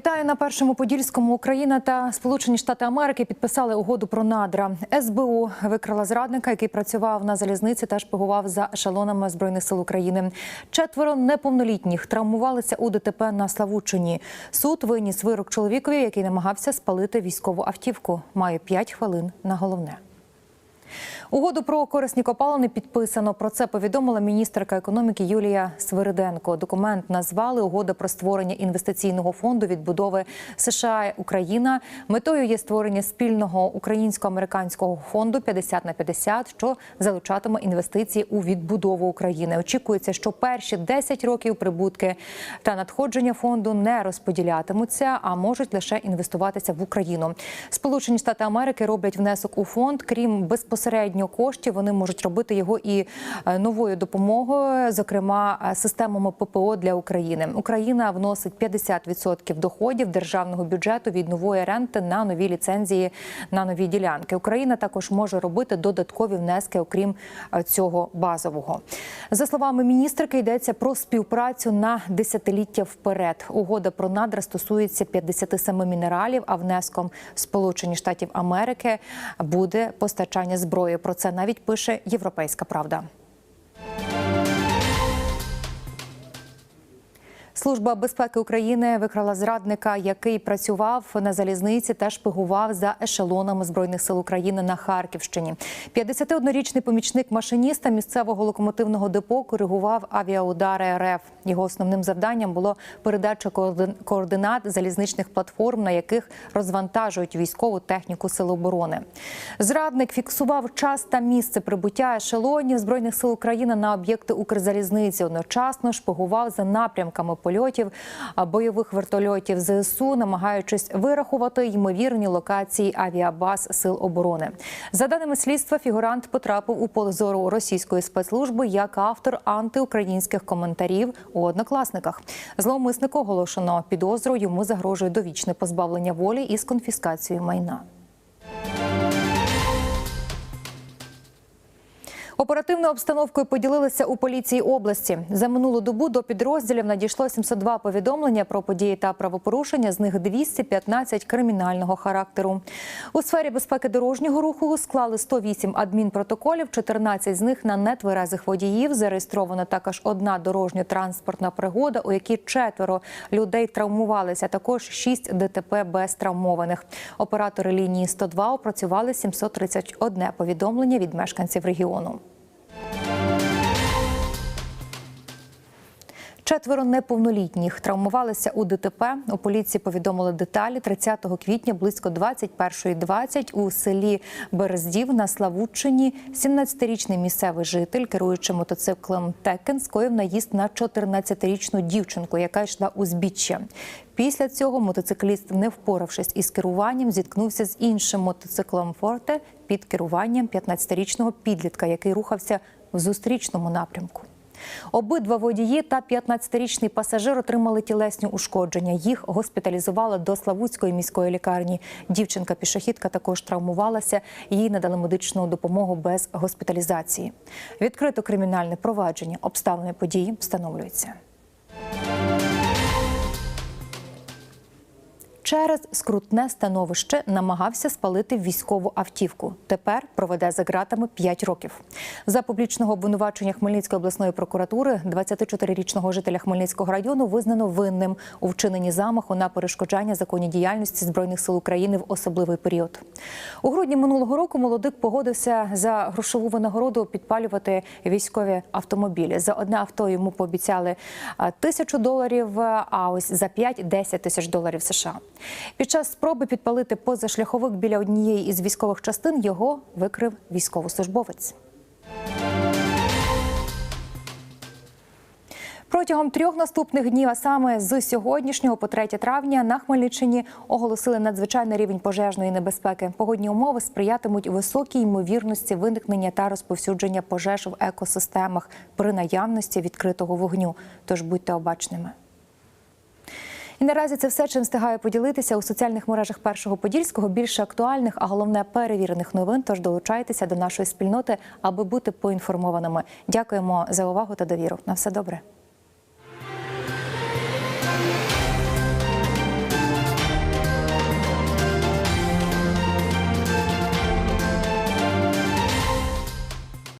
Вітаю на першому подільському. Україна та Сполучені Штати Америки підписали угоду про надра. СБУ викрила зрадника, який працював на залізниці та шпигував за ешелонами збройних сил України. Четверо неповнолітніх травмувалися у ДТП на Славутчині. Суд виніс вирок чоловікові, який намагався спалити військову автівку. Має 5 хвилин на головне. Угоду про корисні копалини підписано. Про це повідомила міністерка економіки Юлія Свириденко. Документ назвали угода про створення інвестиційного фонду відбудови США Україна. Метою є створення спільного українсько-американського фонду 50 на 50, що залучатиме інвестиції у відбудову України. Очікується, що перші 10 років прибутки та надходження фонду не розподілятимуться, а можуть лише інвестуватися в Україну. Сполучені Штати Америки роблять внесок у фонд, крім безпосередньо коштів. Вони можуть робити його і е, новою допомогою, зокрема е, системами ППО для України. Україна вносить 50% доходів державного бюджету від нової ренти на нові ліцензії на нові ділянки. Україна також може робити додаткові внески, окрім е, цього базового. За словами міністрки, йдеться про співпрацю на десятиліття вперед. Угода про надра стосується 57 мінералів. А внеском Сполучені Штатів Америки буде постачання зброї. Про це навіть пише Європейська Правда. Служба безпеки України викрала зрадника, який працював на залізниці та шпигував за ешелонами збройних сил України на Харківщині. 51-річний помічник машиніста місцевого локомотивного депо коригував авіаудари РФ. Його основним завданням було передача координ- координат залізничних платформ, на яких розвантажують військову техніку Сил оборони. Зрадник фіксував час та місце прибуття ешелонів збройних сил України на об'єкти Укрзалізниці. Одночасно шпигував за напрямками польотів бойових вертольотів ЗСУ, намагаючись вирахувати ймовірні локації авіабаз сил оборони. За даними слідства, фігурант потрапив у поле зору російської спецслужби як автор антиукраїнських коментарів у однокласниках. Зловмиснику оголошено підозру. Йому загрожує довічне позбавлення волі із конфіскацією майна. Оперативною обстановкою поділилися у поліції області. За минулу добу до підрозділів надійшло 702 повідомлення про події та правопорушення, з них 215 кримінального характеру. У сфері безпеки дорожнього руху склали 108 адмінпротоколів, 14 з них на нетверезих водіїв. Зареєстрована також одна дорожньо-транспортна пригода, у якій четверо людей травмувалися. Також 6 ДТП без травмованих. Оператори лінії 102 опрацювали 731 повідомлення від мешканців регіону. Четверо неповнолітніх травмувалися у ДТП. У поліції повідомили деталі 30 квітня близько 21.20 у селі Берездів на Славутчині. 17-річний місцевий житель, керуючи мотоциклом Текен, скоїв наїзд на 14-річну дівчинку, яка йшла узбіччя. Після цього мотоцикліст, не впоравшись із керуванням, зіткнувся з іншим мотоциклом Форте під керуванням 15-річного підлітка, який рухався в зустрічному напрямку. Обидва водії та 15-річний пасажир отримали тілесні ушкодження. Їх госпіталізували до Славутської міської лікарні. Дівчинка-пішохідка також травмувалася. Їй надали медичну допомогу без госпіталізації. Відкрито кримінальне провадження. Обставини події встановлюються. Через скрутне становище намагався спалити військову автівку. Тепер проведе за ґратами 5 років. За публічного обвинувачення Хмельницької обласної прокуратури 24-річного жителя Хмельницького району визнано винним у вчиненні замаху на перешкоджання законній діяльності збройних сил України в особливий період. У грудні минулого року молодик погодився за грошову винагороду підпалювати військові автомобілі. За одне авто йому пообіцяли тисячу доларів, а ось за 5-10 тисяч доларів США. Під час спроби підпалити позашляховик біля однієї із військових частин його викрив військовослужбовець. Протягом трьох наступних днів, а саме з сьогоднішнього по 3 травня, на Хмельниччині оголосили надзвичайний рівень пожежної небезпеки. Погодні умови сприятимуть високій ймовірності виникнення та розповсюдження пожеж в екосистемах при наявності відкритого вогню. Тож будьте обачними. І наразі це все, чим встигаю поділитися у соціальних мережах першого подільського. Більше актуальних, а головне перевірених новин. Тож долучайтеся до нашої спільноти, аби бути поінформованими. Дякуємо за увагу та довіру. На все добре.